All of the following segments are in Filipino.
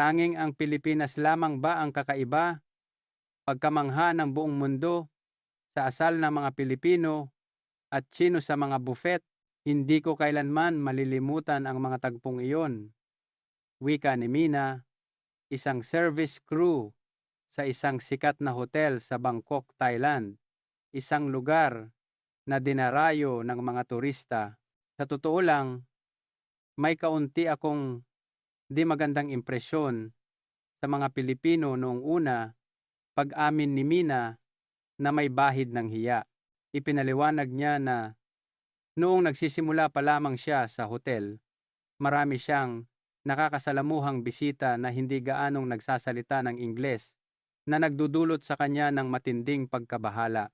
Tanging ang Pilipinas lamang ba ang kakaiba? Pagkamangha ng buong mundo sa asal ng mga Pilipino at Chino sa mga buffet, hindi ko kailanman malilimutan ang mga tagpong iyon. Wika ni Mina, isang service crew sa isang sikat na hotel sa Bangkok, Thailand. Isang lugar na dinarayo ng mga turista. Sa totoo lang, may kaunti akong di magandang impresyon sa mga Pilipino noong una pag-amin ni Mina na may bahid ng hiya. Ipinaliwanag niya na noong nagsisimula pa lamang siya sa hotel, marami siyang nakakasalamuhang bisita na hindi gaanong nagsasalita ng Ingles na nagdudulot sa kanya ng matinding pagkabahala,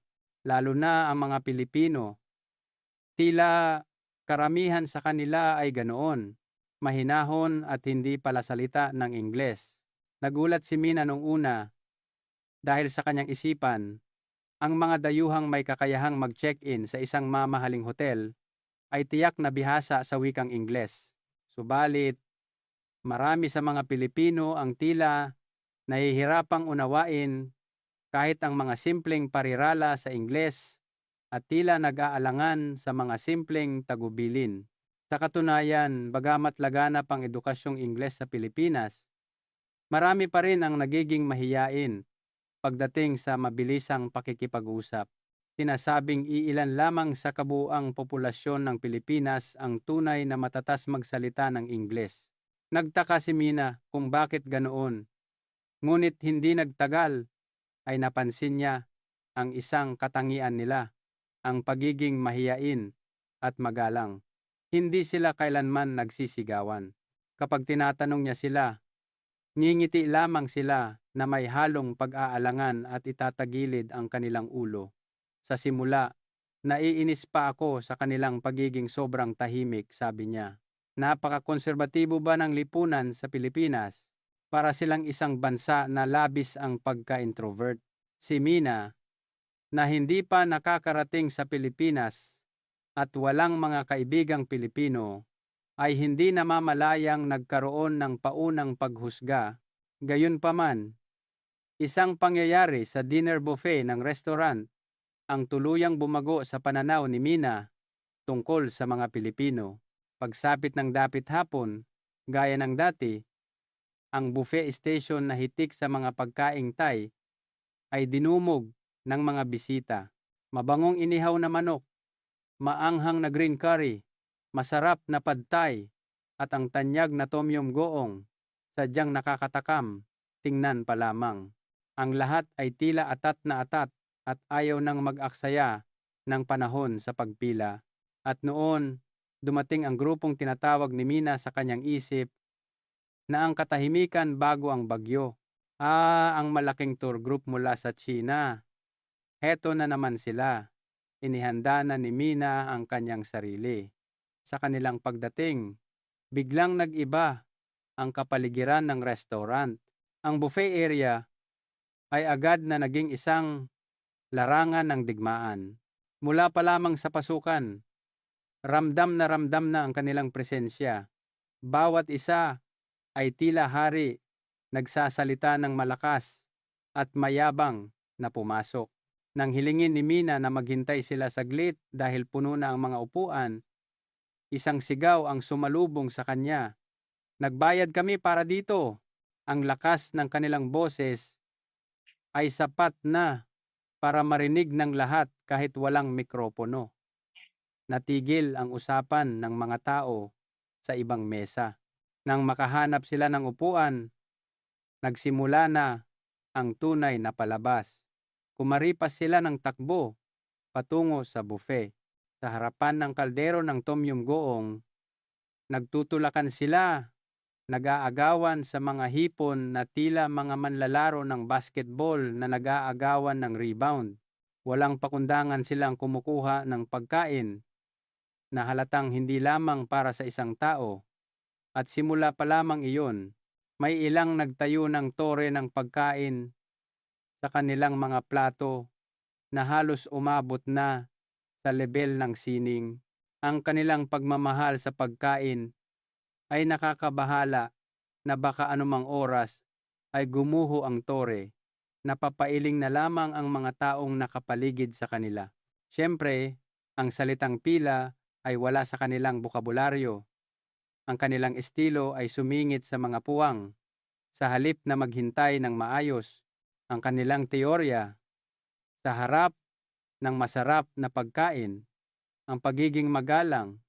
lalo na ang mga Pilipino. Tila karamihan sa kanila ay ganoon, mahinahon at hindi pala salita ng Ingles. Nagulat si Mina nung una dahil sa kanyang isipan, ang mga dayuhang may kakayahang mag-check-in sa isang mamahaling hotel ay tiyak na bihasa sa wikang Ingles. Subalit, marami sa mga Pilipino ang tila nahihirapang unawain kahit ang mga simpleng parirala sa Ingles at tila nag-aalangan sa mga simpleng tagubilin. Sa katunayan, bagamat laganap ang edukasyong Ingles sa Pilipinas, marami pa rin ang nagiging mahiyain pagdating sa mabilisang pakikipag-usap. Sinasabing iilan lamang sa kabuang populasyon ng Pilipinas ang tunay na matatas magsalita ng Ingles. Nagtaka si Mina kung bakit ganoon. Ngunit hindi nagtagal ay napansin niya ang isang katangian nila, ang pagiging mahiyain at magalang. Hindi sila kailanman nagsisigawan. Kapag tinatanong niya sila, ngingiti lamang sila na may halong pag-aalangan at itatagilid ang kanilang ulo. Sa simula, naiinis pa ako sa kanilang pagiging sobrang tahimik, sabi niya. Napaka-konserbatibo ba ng lipunan sa Pilipinas? Para silang isang bansa na labis ang pagka-introvert. Si Mina, na hindi pa nakakarating sa Pilipinas at walang mga kaibigang Pilipino, ay hindi namamalayang nagkaroon ng paunang paghusga. Gayunpaman, isang pangyayari sa dinner buffet ng restaurant ang tuluyang bumago sa pananaw ni Mina tungkol sa mga Pilipino. Pagsapit ng dapit hapon, gaya ng dati, ang buffet station na hitik sa mga pagkaing Thai ay dinumog ng mga bisita. Mabangong inihaw na manok, maanghang na green curry, masarap na pad thai, at ang tanyag na tom yum goong, sadyang nakakatakam, tingnan pa lamang. Ang lahat ay tila atat na atat at ayaw nang mag-aksaya ng panahon sa pagpila. At noon, dumating ang grupong tinatawag ni Mina sa kanyang isip na ang katahimikan bago ang bagyo. Ah, ang malaking tour group mula sa China. Heto na naman sila. Inihanda na ni Mina ang kanyang sarili. Sa kanilang pagdating, biglang nag-iba ang kapaligiran ng restaurant. Ang buffet area ay agad na naging isang larangan ng digmaan. Mula pa lamang sa pasukan, ramdam na ramdam na ang kanilang presensya. Bawat isa ay tila hari, nagsasalita ng malakas at mayabang na pumasok. Nang hilingin ni Mina na maghintay sila saglit dahil puno na ang mga upuan, isang sigaw ang sumalubong sa kanya. Nagbayad kami para dito. Ang lakas ng kanilang boses ay sapat na para marinig ng lahat kahit walang mikropono. Natigil ang usapan ng mga tao sa ibang mesa. Nang makahanap sila ng upuan, nagsimula na ang tunay na palabas. Kumaripas sila ng takbo patungo sa buffet. Sa harapan ng kaldero ng tom yum goong, nagtutulakan sila, nag-aagawan sa mga hipon na tila mga manlalaro ng basketball na nag-aagawan ng rebound. Walang pakundangan silang kumukuha ng pagkain na halatang hindi lamang para sa isang tao. At simula pa lamang iyon, may ilang nagtayo ng tore ng pagkain sa kanilang mga plato na halos umabot na sa level ng sining. Ang kanilang pagmamahal sa pagkain ay nakakabahala na baka anumang oras ay gumuho ang tore, napapailing na lamang ang mga taong nakapaligid sa kanila. Siyempre, ang salitang pila ay wala sa kanilang bokabularyo. Ang kanilang estilo ay sumingit sa mga puwang. Sa halip na maghintay ng maayos, ang kanilang teorya sa harap ng masarap na pagkain, ang pagiging magalang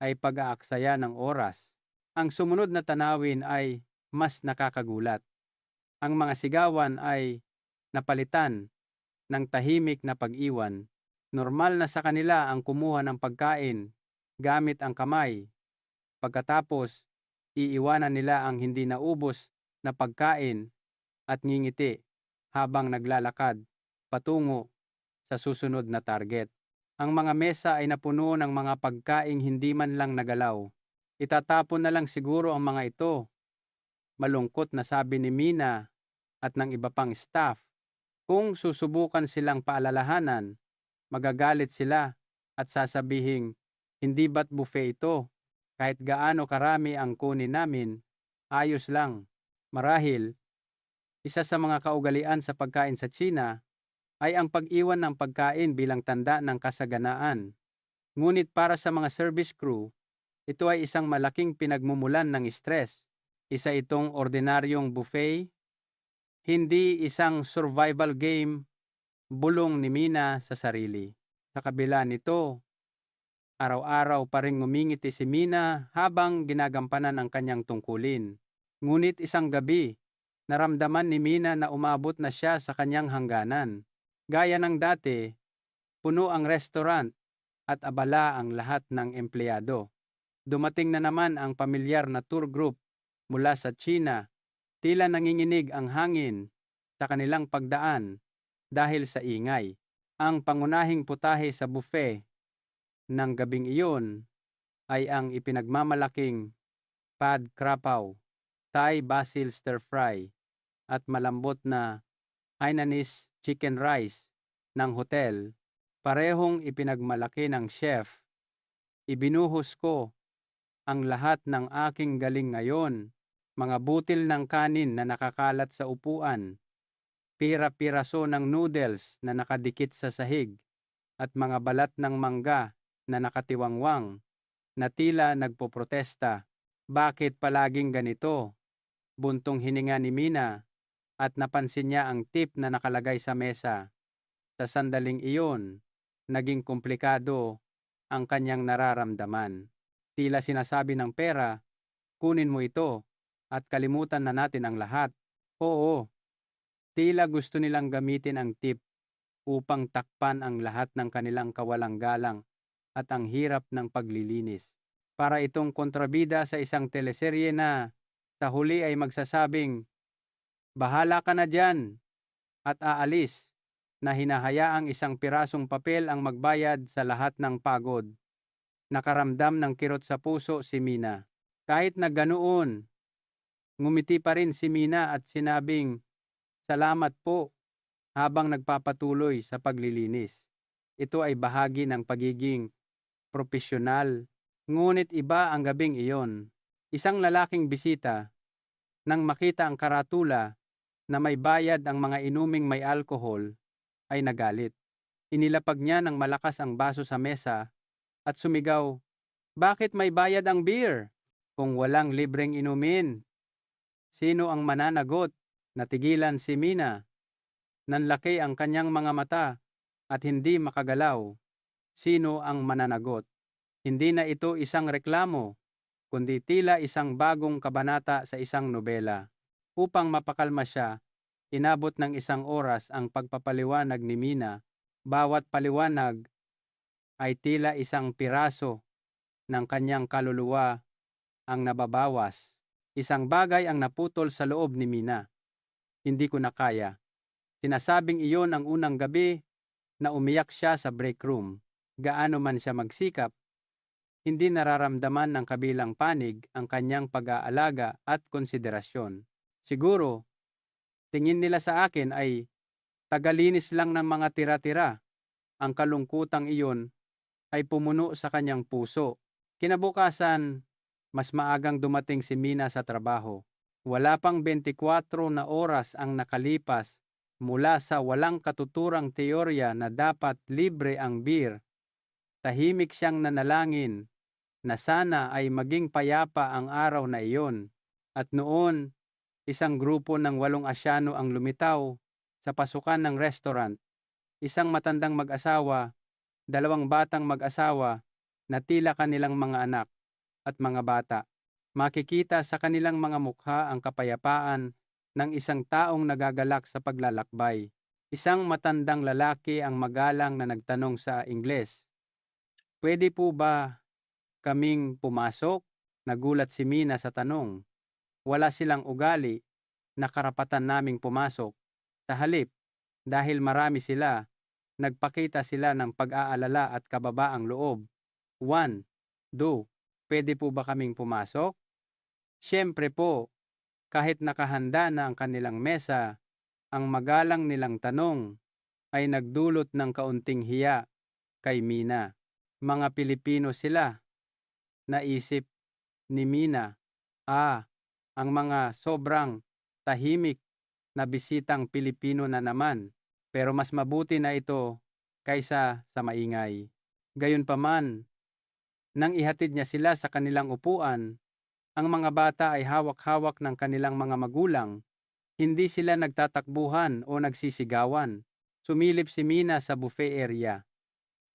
ay pag-aaksaya ng oras. Ang sumunod na tanawin ay mas nakakagulat. Ang mga sigawan ay napalitan ng tahimik na pag-iwan. Normal na sa kanila ang kumuha ng pagkain gamit ang kamay. Pagkatapos, iiwanan nila ang hindi naubos na pagkain at ngingiti habang naglalakad patungo sa susunod na target. Ang mga mesa ay napuno ng mga pagkaing hindi man lang nagalaw. Itatapon na lang siguro ang mga ito. Malungkot na sabi ni Mina at ng iba pang staff. Kung susubukan silang paalalahanan, magagalit sila at sasabihing, hindi ba't buffet ito? Kahit gaano karami ang kunin namin, ayos lang. Marahil, isa sa mga kaugalian sa pagkain sa China ay ang pag-iwan ng pagkain bilang tanda ng kasaganaan. Ngunit para sa mga service crew, ito ay isang malaking pinagmumulan ng stress. Isa itong ordinaryong buffet, hindi isang survival game, bulong ni Mina sa sarili. Sa kabila nito, araw-araw pa rin ngumingiti si Mina habang ginagampanan ang kanyang tungkulin. Ngunit isang gabi, naramdaman ni Mina na umabot na siya sa kanyang hangganan. Gaya ng dati, puno ang restaurant at abala ang lahat ng empleyado. Dumating na naman ang pamilyar na tour group mula sa China. Tila nanginginig ang hangin sa kanilang pagdaan dahil sa ingay. Ang pangunahing putahe sa buffet ng gabing iyon ay ang ipinagmamalaking pad krapaw, Thai basil stir fry at malambot na Hainanese chicken rice ng hotel, parehong ipinagmalaki ng chef. Ibinuhos ko ang lahat ng aking galing ngayon, mga butil ng kanin na nakakalat sa upuan, pira-piraso ng noodles na nakadikit sa sahig, at mga balat ng mangga na nakatiwangwang, na tila nagpoprotesta. Bakit palaging ganito? Buntong hininga ni Mina at napansin niya ang tip na nakalagay sa mesa. Sa sandaling iyon, naging komplikado ang kanyang nararamdaman. Tila sinasabi ng pera, kunin mo ito at kalimutan na natin ang lahat. Oo, tila gusto nilang gamitin ang tip upang takpan ang lahat ng kanilang kawalang galang at ang hirap ng paglilinis. Para itong kontrabida sa isang teleserye na sa huli ay magsasabing, Bahala ka na dyan at aalis na hinahayaang isang pirasong papel ang magbayad sa lahat ng pagod. Nakaramdam ng kirot sa puso si Mina. Kahit na ganoon, ngumiti pa rin si Mina at sinabing, Salamat po habang nagpapatuloy sa paglilinis. Ito ay bahagi ng pagiging propesyonal. Ngunit iba ang gabing iyon. Isang lalaking bisita, nang makita ang karatula na may bayad ang mga inuming may alkohol, ay nagalit. Inilapag niya ng malakas ang baso sa mesa at sumigaw, Bakit may bayad ang beer kung walang libreng inumin? Sino ang mananagot? Natigilan si Mina. Nanlaki ang kanyang mga mata at hindi makagalaw. Sino ang mananagot? Hindi na ito isang reklamo, kundi tila isang bagong kabanata sa isang nobela. Upang mapakalma siya, inabot ng isang oras ang pagpapaliwanag ni Mina. Bawat paliwanag ay tila isang piraso ng kanyang kaluluwa ang nababawas. Isang bagay ang naputol sa loob ni Mina. Hindi ko na kaya. Sinasabing iyon ang unang gabi na umiyak siya sa break room. Gaano man siya magsikap, hindi nararamdaman ng kabilang panig ang kanyang pag-aalaga at konsiderasyon. Siguro, tingin nila sa akin ay tagalinis lang ng mga tira-tira. Ang kalungkutang iyon ay pumuno sa kanyang puso. Kinabukasan, mas maagang dumating si Mina sa trabaho. Wala pang 24 na oras ang nakalipas mula sa walang katuturang teorya na dapat libre ang beer. Tahimik siyang nanalangin na sana ay maging payapa ang araw na iyon. At noon, isang grupo ng walong asyano ang lumitaw sa pasukan ng restaurant. Isang matandang mag-asawa, dalawang batang mag-asawa na tila kanilang mga anak at mga bata. Makikita sa kanilang mga mukha ang kapayapaan ng isang taong nagagalak sa paglalakbay. Isang matandang lalaki ang magalang na nagtanong sa Ingles. Pwede po ba kaming pumasok? Nagulat si Mina sa tanong. Wala silang ugali na karapatan naming pumasok. Sa halip, dahil marami sila, nagpakita sila ng pag-aalala at kababaang loob. 1. Do, pwede po ba kaming pumasok? Siyempre po, kahit nakahanda na ang kanilang mesa, ang magalang nilang tanong ay nagdulot ng kaunting hiya kay Mina. Mga Pilipino sila. Naisip ni Mina, ah, ang mga sobrang tahimik na bisitang Pilipino na naman. Pero mas mabuti na ito kaysa sa maingay. Gayunpaman, nang ihatid niya sila sa kanilang upuan, ang mga bata ay hawak-hawak ng kanilang mga magulang. Hindi sila nagtatakbuhan o nagsisigawan. Sumilip si Mina sa buffet area.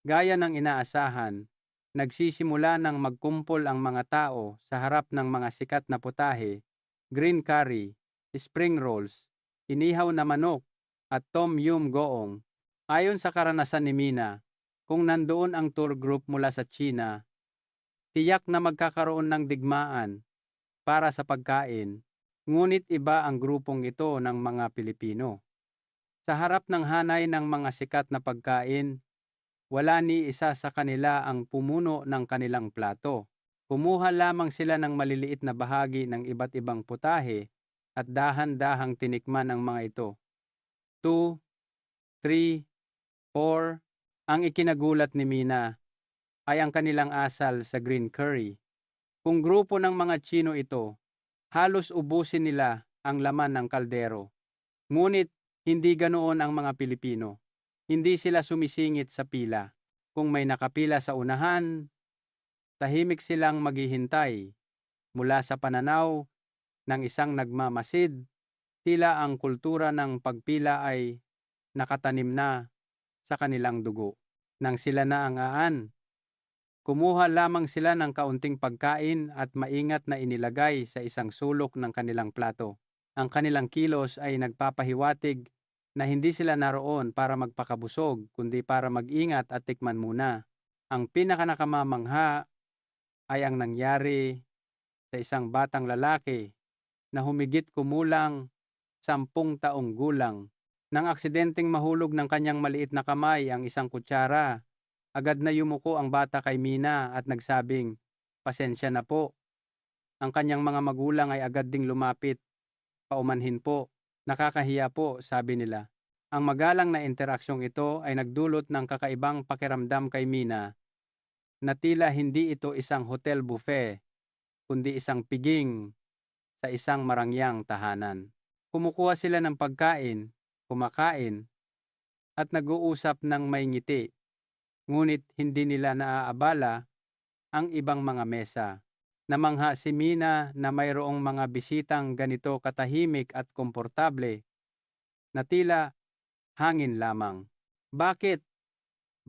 Gaya ng inaasahan, nagsisimula ng magkumpol ang mga tao sa harap ng mga sikat na putahe, green curry, spring rolls, inihaw na manok, at tom yum goong. Ayon sa karanasan ni Mina, kung nandoon ang tour group mula sa China, tiyak na magkakaroon ng digmaan para sa pagkain, ngunit iba ang grupong ito ng mga Pilipino. Sa harap ng hanay ng mga sikat na pagkain, wala ni isa sa kanila ang pumuno ng kanilang plato. Kumuha lamang sila ng maliliit na bahagi ng iba't ibang putahe at dahan-dahang tinikman ang mga ito. 2, 3, 4, ang ikinagulat ni Mina ay ang kanilang asal sa green curry. Kung grupo ng mga Chino ito, halos ubusin nila ang laman ng kaldero. Ngunit hindi ganoon ang mga Pilipino. Hindi sila sumisingit sa pila. Kung may nakapila sa unahan, tahimik silang maghihintay. Mula sa pananaw ng isang nagmamasid, tila ang kultura ng pagpila ay nakatanim na sa kanilang dugo. Nang sila na ang aan, Kumuha lamang sila ng kaunting pagkain at maingat na inilagay sa isang sulok ng kanilang plato. Ang kanilang kilos ay nagpapahiwatig na hindi sila naroon para magpakabusog, kundi para mag-ingat at tikman muna. Ang pinakanakamamangha ay ang nangyari sa isang batang lalaki na humigit kumulang sampung taong gulang. Nang aksidenteng mahulog ng kanyang maliit na kamay ang isang kutsara Agad na yumuko ang bata kay Mina at nagsabing, pasensya na po. Ang kanyang mga magulang ay agad ding lumapit. Paumanhin po, nakakahiya po, sabi nila. Ang magalang na interaksyong ito ay nagdulot ng kakaibang pakiramdam kay Mina na tila hindi ito isang hotel buffet, kundi isang piging sa isang marangyang tahanan. Kumukuha sila ng pagkain, kumakain, at nag-uusap ng may ngiti ngunit hindi nila naaabala ang ibang mga mesa. Namangha si Mina na mayroong mga bisitang ganito katahimik at komportable na tila hangin lamang. Bakit?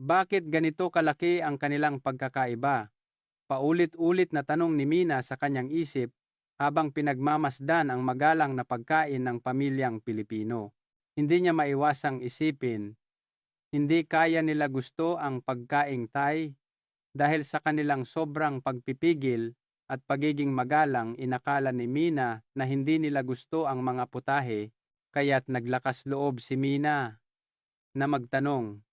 Bakit ganito kalaki ang kanilang pagkakaiba? Paulit-ulit na tanong ni Mina sa kanyang isip habang pinagmamasdan ang magalang na pagkain ng pamilyang Pilipino. Hindi niya maiwasang isipin hindi kaya nila gusto ang pagkaing Thai dahil sa kanilang sobrang pagpipigil at pagiging magalang inakala ni Mina na hindi nila gusto ang mga putahe kaya't naglakas loob si Mina na magtanong,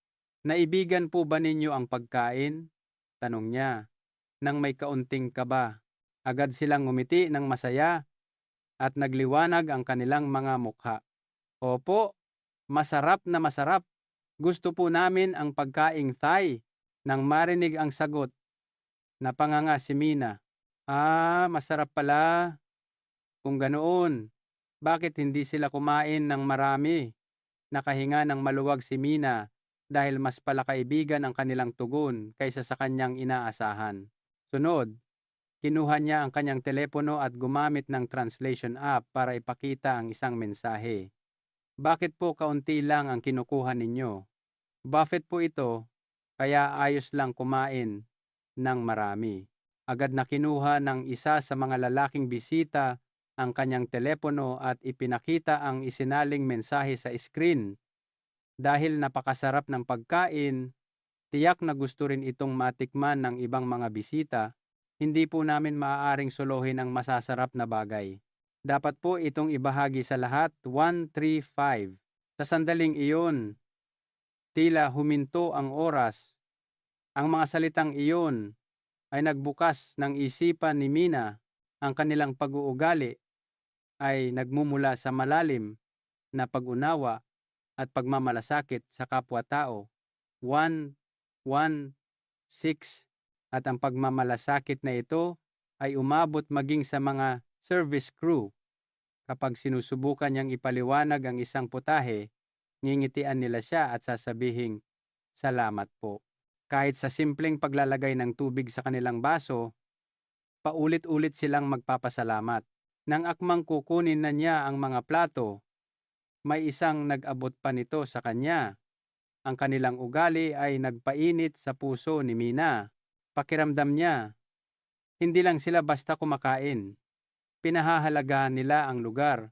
Naibigan po ba ninyo ang pagkain? Tanong niya, nang may kaunting kaba. Agad silang ngumiti ng masaya at nagliwanag ang kanilang mga mukha. Opo, masarap na masarap gusto po namin ang pagkaing Thai. Nang marinig ang sagot, napanganga si Mina. Ah, masarap pala. Kung ganoon, bakit hindi sila kumain ng marami? Nakahinga ng maluwag si Mina dahil mas palakaibigan ang kanilang tugon kaysa sa kanyang inaasahan. Sunod, kinuha niya ang kanyang telepono at gumamit ng translation app para ipakita ang isang mensahe. Bakit po kaunti lang ang kinukuha ninyo? Buffett po ito, kaya ayos lang kumain ng marami. Agad na kinuha ng isa sa mga lalaking bisita ang kanyang telepono at ipinakita ang isinaling mensahe sa screen. Dahil napakasarap ng pagkain, tiyak na gusto rin itong matikman ng ibang mga bisita, hindi po namin maaaring solohin ang masasarap na bagay. Dapat po itong ibahagi sa lahat 135. Sa sandaling iyon, tila huminto ang oras. Ang mga salitang iyon ay nagbukas ng isipan ni Mina ang kanilang pag-uugali ay nagmumula sa malalim na pag-unawa at pagmamalasakit sa kapwa-tao. 1, 1, 6 at ang pagmamalasakit na ito ay umabot maging sa mga service crew. Kapag sinusubukan niyang ipaliwanag ang isang putahe, ngingitian nila siya at sasabihing, Salamat po. Kahit sa simpleng paglalagay ng tubig sa kanilang baso, paulit-ulit silang magpapasalamat. Nang akmang kukunin na niya ang mga plato, may isang nag-abot pa nito sa kanya. Ang kanilang ugali ay nagpainit sa puso ni Mina. Pakiramdam niya, hindi lang sila basta kumakain. Pinahahalagahan nila ang lugar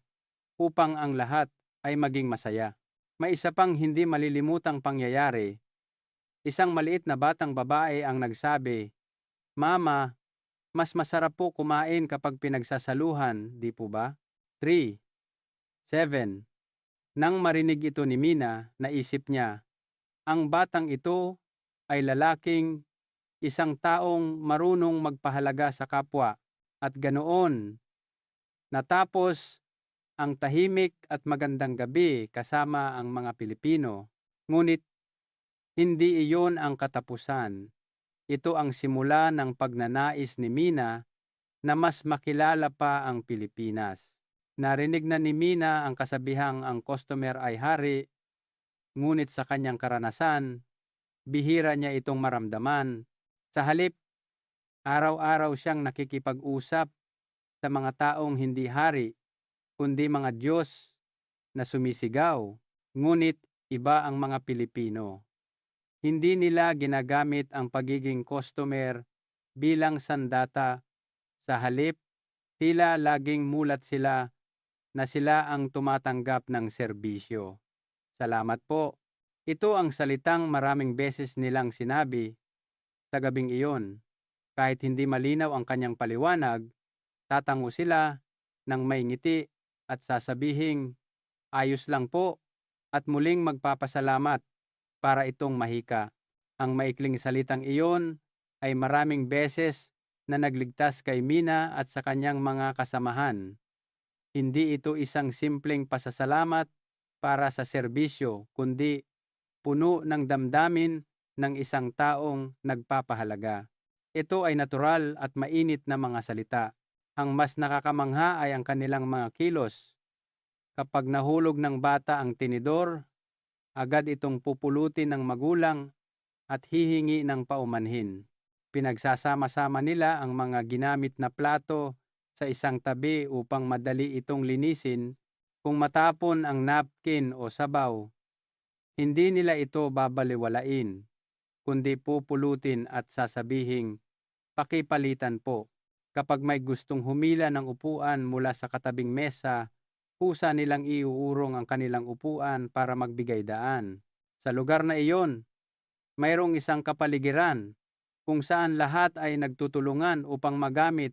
upang ang lahat ay maging masaya. May isa pang hindi malilimutang pangyayari. Isang maliit na batang babae ang nagsabi, Mama, mas masarap po kumain kapag pinagsasaluhan, di po ba? 3. 7. Nang marinig ito ni Mina, naisip niya, ang batang ito ay lalaking isang taong marunong magpahalaga sa kapwa at ganoon. Natapos ang tahimik at magandang gabi kasama ang mga Pilipino. Ngunit hindi iyon ang katapusan. Ito ang simula ng pagnanais ni Mina na mas makilala pa ang Pilipinas. Narinig na ni Mina ang kasabihang ang customer ay hari, ngunit sa kanyang karanasan, bihira niya itong maramdaman. Sa halip, araw-araw siyang nakikipag-usap sa mga taong hindi hari, kundi mga Diyos na sumisigaw, ngunit iba ang mga Pilipino. Hindi nila ginagamit ang pagiging customer bilang sandata. Sa halip, tila laging mulat sila na sila ang tumatanggap ng serbisyo. Salamat po. Ito ang salitang maraming beses nilang sinabi sa gabing iyon. Kahit hindi malinaw ang kanyang paliwanag, tatango sila ng may ngiti at sasabihing, ayos lang po at muling magpapasalamat para itong mahika. Ang maikling salitang iyon ay maraming beses na nagligtas kay Mina at sa kanyang mga kasamahan. Hindi ito isang simpleng pasasalamat para sa serbisyo, kundi puno ng damdamin ng isang taong nagpapahalaga. Ito ay natural at mainit na mga salita. Ang mas nakakamangha ay ang kanilang mga kilos. Kapag nahulog ng bata ang tinidor, agad itong pupulutin ng magulang at hihingi ng paumanhin. Pinagsasama-sama nila ang mga ginamit na plato sa isang tabi upang madali itong linisin kung matapon ang napkin o sabaw. Hindi nila ito babaliwalain, kundi pupulutin at sasabihing, pakipalitan po. Kapag may gustong humila ng upuan mula sa katabing mesa kusa nilang iuurong ang kanilang upuan para magbigay daan. Sa lugar na iyon, mayroong isang kapaligiran kung saan lahat ay nagtutulungan upang magamit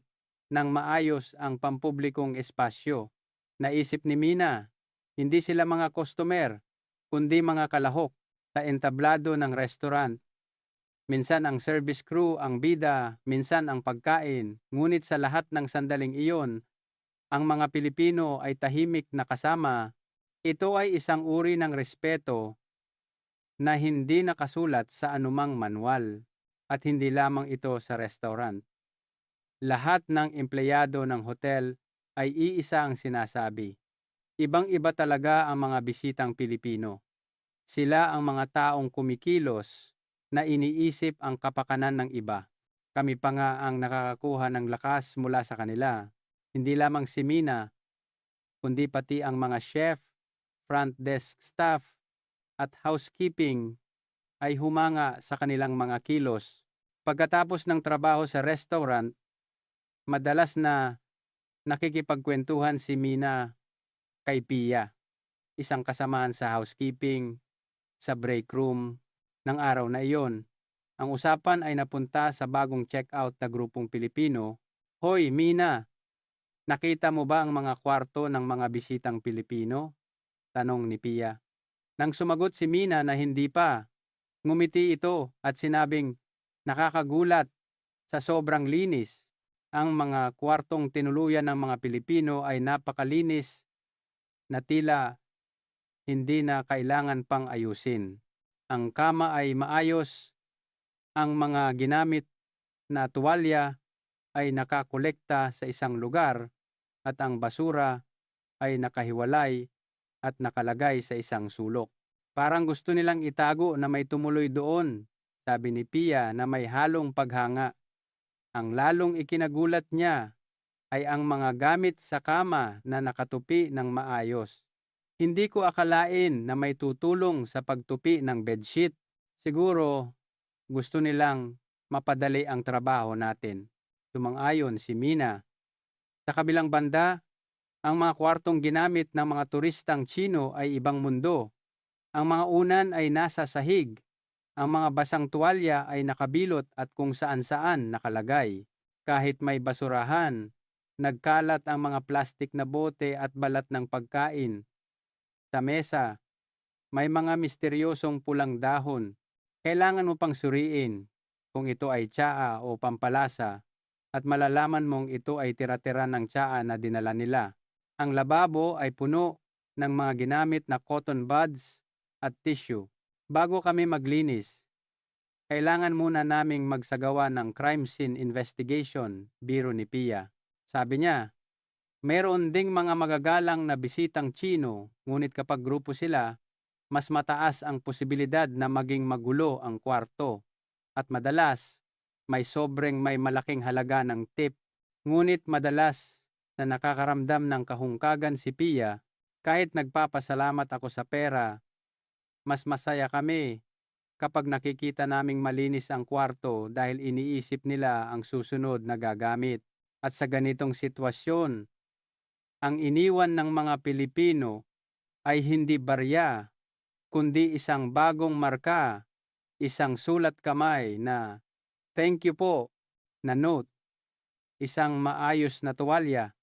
ng maayos ang pampublikong espasyo. Naisip ni Mina, hindi sila mga customer, kundi mga kalahok sa entablado ng restaurant. Minsan ang service crew ang bida, minsan ang pagkain, ngunit sa lahat ng sandaling iyon ang mga Pilipino ay tahimik na kasama, ito ay isang uri ng respeto na hindi nakasulat sa anumang manual at hindi lamang ito sa restaurant. Lahat ng empleyado ng hotel ay iisa ang sinasabi. Ibang-iba talaga ang mga bisitang Pilipino. Sila ang mga taong kumikilos na iniisip ang kapakanan ng iba. Kami pa nga ang nakakakuha ng lakas mula sa kanila. Hindi lamang si Mina, kundi pati ang mga chef, front desk staff, at housekeeping ay humanga sa kanilang mga kilos. Pagkatapos ng trabaho sa restaurant, madalas na nakikipagkwentuhan si Mina kay Pia, isang kasamahan sa housekeeping, sa break room ng araw na iyon. Ang usapan ay napunta sa bagong check-out na grupong Pilipino. Hoy, Mina, nakita mo ba ang mga kwarto ng mga bisitang Pilipino? Tanong ni Pia. Nang sumagot si Mina na hindi pa, ngumiti ito at sinabing nakakagulat sa sobrang linis. Ang mga kwartong tinuluyan ng mga Pilipino ay napakalinis na tila hindi na kailangan pang ayusin. Ang kama ay maayos, ang mga ginamit na tuwalya ay nakakolekta sa isang lugar at ang basura ay nakahiwalay at nakalagay sa isang sulok. Parang gusto nilang itago na may tumuloy doon, sabi ni Pia na may halong paghanga. Ang lalong ikinagulat niya ay ang mga gamit sa kama na nakatupi ng maayos. Hindi ko akalain na may tutulong sa pagtupi ng bedsheet. Siguro gusto nilang mapadali ang trabaho natin. Sumang-ayon si Mina. Sa kabilang banda, ang mga kwartong ginamit ng mga turistang Chino ay ibang mundo. Ang mga unan ay nasa sahig. Ang mga basang tuwalya ay nakabilot at kung saan-saan nakalagay. Kahit may basurahan, nagkalat ang mga plastik na bote at balat ng pagkain. Sa mesa, may mga misteryosong pulang dahon kailangan mo pang suriin kung ito ay tsaa o pampalasa at malalaman mong ito ay tira-tira ng tsaa na dinala nila. Ang lababo ay puno ng mga ginamit na cotton buds at tissue. Bago kami maglinis, kailangan muna naming magsagawa ng crime scene investigation, biro ni Pia. Sabi niya, mayroon ding mga magagalang na bisitang Chino, ngunit kapag grupo sila, mas mataas ang posibilidad na maging magulo ang kwarto at madalas may sobreng may malaking halaga ng tip. Ngunit madalas na nakakaramdam ng kahungkagan si Pia kahit nagpapasalamat ako sa pera, mas masaya kami kapag nakikita naming malinis ang kwarto dahil iniisip nila ang susunod na gagamit. At sa ganitong sitwasyon, ang iniwan ng mga Pilipino ay hindi barya kundi isang bagong marka, isang sulat kamay na thank you po na note, isang maayos na tuwalya,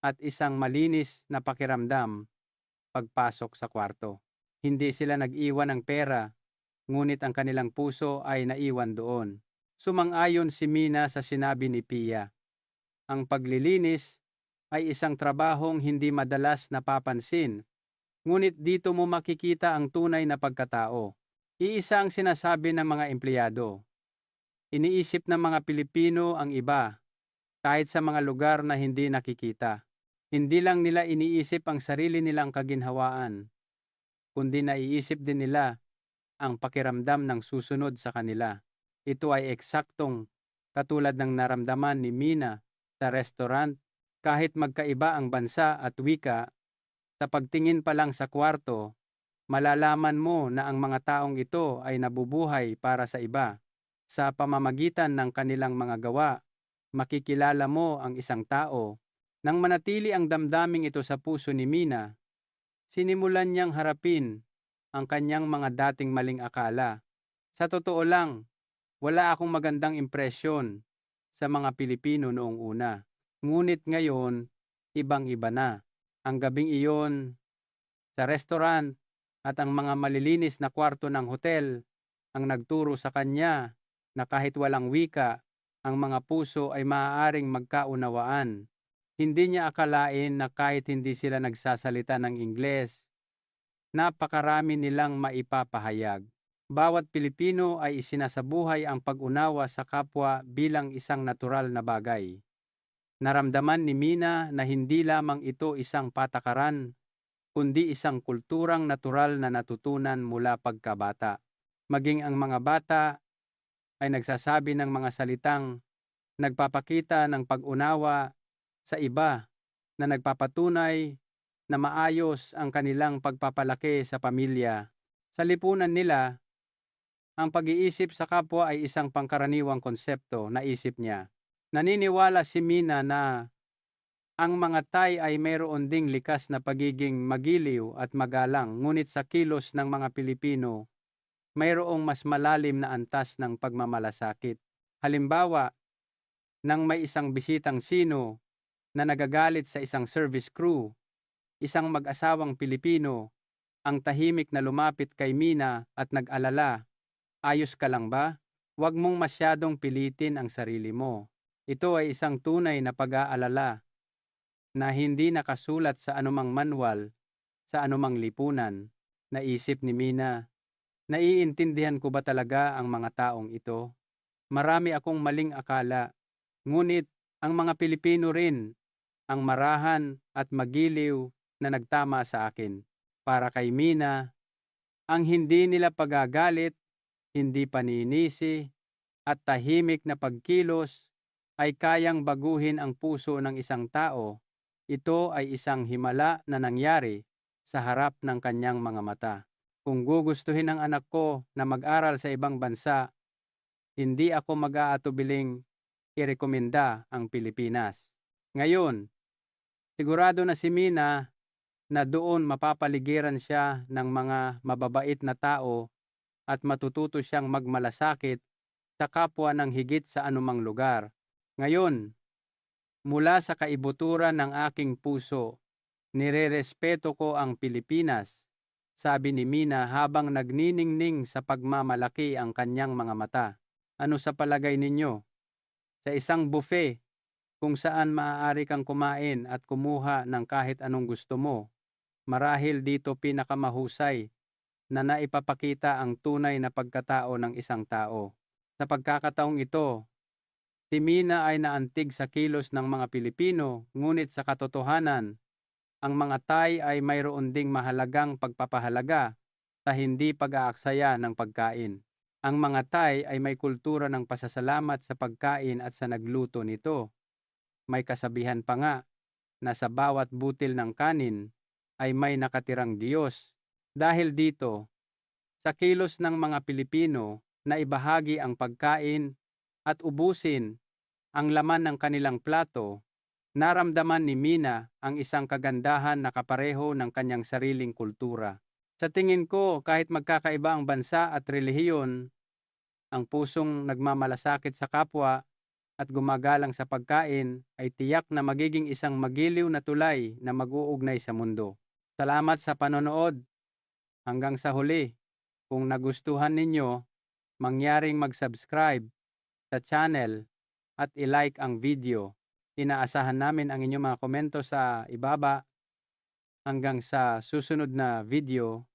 at isang malinis na pakiramdam pagpasok sa kwarto. Hindi sila nag-iwan ng pera, ngunit ang kanilang puso ay naiwan doon. Sumang-ayon si Mina sa sinabi ni Pia. Ang paglilinis ay isang trabahong hindi madalas napapansin Ngunit dito mo makikita ang tunay na pagkatao. Iisa ang sinasabi ng mga empleyado. Iniisip ng mga Pilipino ang iba, kahit sa mga lugar na hindi nakikita. Hindi lang nila iniisip ang sarili nilang kaginhawaan, kundi naiisip din nila ang pakiramdam ng susunod sa kanila. Ito ay eksaktong katulad ng naramdaman ni Mina sa restaurant kahit magkaiba ang bansa at wika sa pagtingin pa lang sa kwarto, malalaman mo na ang mga taong ito ay nabubuhay para sa iba. Sa pamamagitan ng kanilang mga gawa, makikilala mo ang isang tao. Nang manatili ang damdaming ito sa puso ni Mina, sinimulan niyang harapin ang kanyang mga dating maling akala. Sa totoo lang, wala akong magandang impresyon sa mga Pilipino noong una. Ngunit ngayon, ibang-iba na. Ang gabing iyon sa restaurant at ang mga malilinis na kwarto ng hotel ang nagturo sa kanya na kahit walang wika, ang mga puso ay maaaring magkaunawaan. Hindi niya akalain na kahit hindi sila nagsasalita ng Ingles, napakarami nilang maipapahayag. Bawat Pilipino ay isinasabuhay ang pag-unawa sa kapwa bilang isang natural na bagay. Naramdaman ni Mina na hindi lamang ito isang patakaran, kundi isang kulturang natural na natutunan mula pagkabata. Maging ang mga bata ay nagsasabi ng mga salitang nagpapakita ng pag-unawa sa iba na nagpapatunay na maayos ang kanilang pagpapalaki sa pamilya. Sa lipunan nila, ang pag-iisip sa kapwa ay isang pangkaraniwang konsepto na isip niya. Naniniwala si Mina na ang mga Tay ay mayroon ding likas na pagiging magiliw at magalang ngunit sa kilos ng mga Pilipino, mayroong mas malalim na antas ng pagmamalasakit. Halimbawa, nang may isang bisitang sino na nagagalit sa isang service crew, isang mag-asawang Pilipino, ang tahimik na lumapit kay Mina at nag-alala, ayos ka lang ba? Huwag mong masyadong pilitin ang sarili mo. Ito ay isang tunay na pag-aalala na hindi nakasulat sa anumang manual, sa anumang lipunan. Naisip ni Mina, naiintindihan ko ba talaga ang mga taong ito? Marami akong maling akala, ngunit ang mga Pilipino rin ang marahan at magiliw na nagtama sa akin. Para kay Mina, ang hindi nila pagagalit, hindi paninisi, at tahimik na pagkilos ay kayang baguhin ang puso ng isang tao, ito ay isang himala na nangyari sa harap ng kanyang mga mata. Kung gugustuhin ng anak ko na mag-aral sa ibang bansa, hindi ako mag-aatubiling irekomenda ang Pilipinas. Ngayon, sigurado na si Mina na doon mapapaligiran siya ng mga mababait na tao at matututo siyang magmalasakit sa kapwa ng higit sa anumang lugar. Ngayon, mula sa kaibuturan ng aking puso, nirerespeto ko ang Pilipinas, sabi ni Mina habang nagniningning sa pagmamalaki ang kanyang mga mata. Ano sa palagay ninyo? Sa isang buffet, kung saan maaari kang kumain at kumuha ng kahit anong gusto mo, marahil dito pinakamahusay na naipapakita ang tunay na pagkatao ng isang tao. Sa pagkakataong ito, Si Mina ay naantig sa kilos ng mga Pilipino, ngunit sa katotohanan, ang mga Tay ay mayroon ding mahalagang pagpapahalaga sa hindi pag-aaksaya ng pagkain. Ang mga Tay ay may kultura ng pasasalamat sa pagkain at sa nagluto nito. May kasabihan pa nga na sa bawat butil ng kanin ay may nakatirang Diyos. Dahil dito, sa kilos ng mga Pilipino na ibahagi ang pagkain at ubusin ang laman ng kanilang plato, naramdaman ni Mina ang isang kagandahan na kapareho ng kanyang sariling kultura. Sa tingin ko, kahit magkakaiba ang bansa at relihiyon, ang pusong nagmamalasakit sa kapwa at gumagalang sa pagkain ay tiyak na magiging isang magiliw na tulay na mag-uugnay sa mundo. Salamat sa panonood. Hanggang sa huli, kung nagustuhan ninyo, mangyaring mag-subscribe sa channel at i-like ang video. Inaasahan namin ang inyong mga komento sa ibaba. Hanggang sa susunod na video,